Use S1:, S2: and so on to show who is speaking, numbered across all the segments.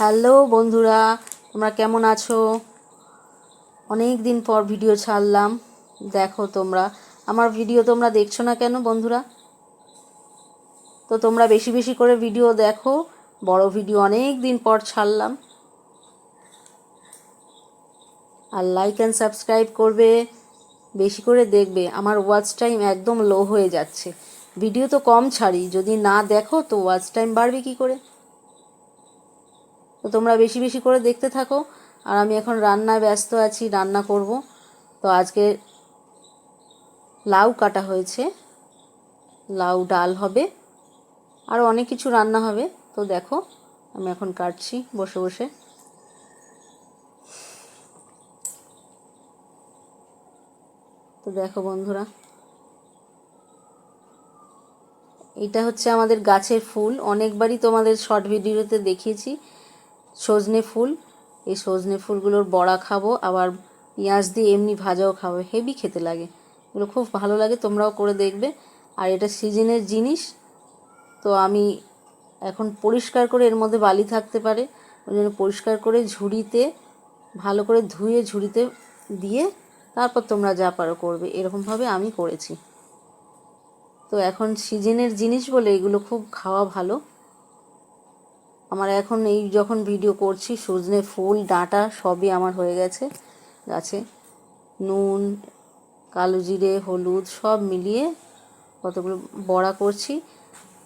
S1: Hello বন্ধুরা, তোমরা কেমন আছো? অনেক দিন পর ভিডিও ছাড়লাম। দেখো তোমরা, আমার ভিডিও তোমরা দেখছ না কেন বন্ধুরা? তো তোমরা বেশি বেশি করে ভিডিও দেখো, বড় ভিডিও অনেক দিন পর ছাড়লাম। আর লাইক অ্যান্ড সাবস্ক্রাইব করবে, বেশি করে দেখবে, আমার ওয়াচ টাইম একদম লো হয়ে যাচ্ছে। ভিডিও তো কম ছাড়ি, যদি না দেখো তো ওয়াচ টাইম বাড়বে কী করে? তোমরা বেশি বেশি করে দেখতে থাকো। আর আমি এখন রান্নায় ব্যস্ত আছি, রান্না করব। তো আজকে লাউ কাটা হয়েছে। লাউ ডাল হবে। আর অনেক কিছু রান্না হবে। তো দেখো, আমি এখন কাটছি বসে বসে। তো দেখো বন্ধুরা, এটা হচ্ছে আমাদের গাছের ফুল। অনেকবারই তোমাদের শর্ট ভিডিওতে দেখিয়েছি। সজনে ফুল। এই সজনে ফুলগুলোর বড়া খাব, আবার পেঁয়াজ দিয়ে এমনি ভাজাও খাব। হেভি খেতে লাগে। এগুলো খুব ভালো লাগে, তোমরাও করে দেখবে। আর এটা সিজনের জিনিস, তো আমি এখন পরিষ্কার করে এর মধ্যে বালি থাকতে পারে। ওই জন্য পরিষ্কার করে ঝুড়িতে, ভালো করে ধুয়ে ঝুড়িতে দিয়ে তারপর তোমরা যা পারো করবে। এরকমভাবে আমি করেছি। তো এখন সিজনের জিনিস বলে এগুলো খুব খাওয়া ভালো। আমার এখন এই যখন ভিডিও করছি, সজনে ফুল, ডাঁটা সবই আমার হয়ে গেছে। গাছে নুন, কালো জিরে, হলুদ সব মিলিয়ে কতগুলো বড়া করছি।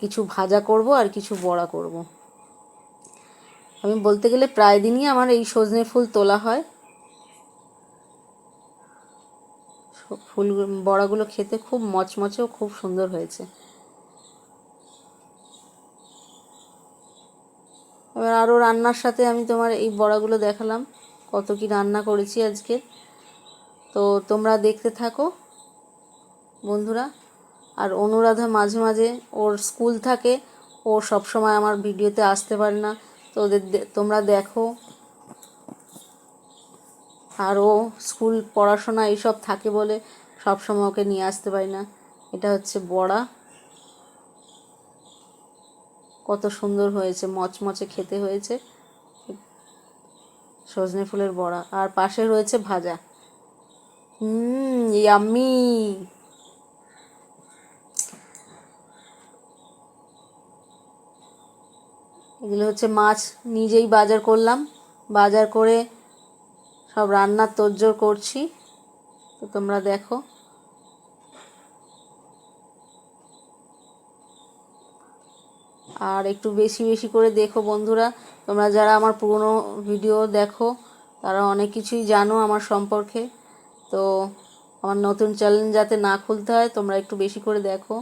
S1: কিছু ভাজা করব আর কিছু বড়া করব। আমি বলতে গেলে প্রায় দিনই আমার এই সজনে ফুল তোলা হয়। ফুল, বড়াগুলো খেতে খুব মচমচে ও খুব সুন্দর হয়েছে। এবার আরও রান্নার সাথে আমি তোমার এই বড়াগুলো দেখালাম, কত কি রান্না করেছি আজকে। তো তোমরা দেখতে থাকো, বন্ধুরা। আর অনুরাধা মাঝে মাঝে ওর স্কুল থাকে, ও সব সময় আমার ভিডিওতে আসতে পারে না। তো ওদের তোমরা দেখো। আর ও স্কুল পড়াশোনা এইসব থাকে বলে সব সময় ওকে নিয়ে আসতে পারি না। এটা হচ্ছে বড়া। কত সুন্দর হয়েছে, মচমচে খেতে হয়েছে। সজনে ফুলের বড়া। আর পাশে রয়েছে ভাজা। হুম ইয়াম্মি এগুলো হচ্ছে মাছ, নিজেই বাজার করলাম। বাজার করে সব রান্নার তোড়জোড় করছি। তো তোমরা দেখো। আর একটু বেশি বেশি করে দেখো বন্ধুরা। তোমরা যারা আমার পুরনো ভিডিও দেখো, তারা অনেক কিছুই জানো আমার সম্পর্কে। তো আমার নতুন চ্যানেল যাতে না খুলতে হয়, তোমরা একটু বেশি করে দেখো।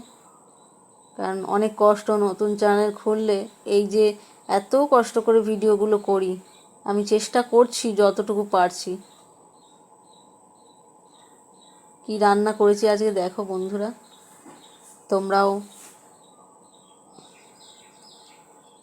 S1: কারণ অনেক কষ্ট নতুন চ্যানেল খুললে, এই যে এত কষ্ট করে ভিডিওগুলো করি, আমি চেষ্টা করছি যতটুকু পারছি। কি রান্না করেছি আজকে দেখো বন্ধুরা। তোমরাও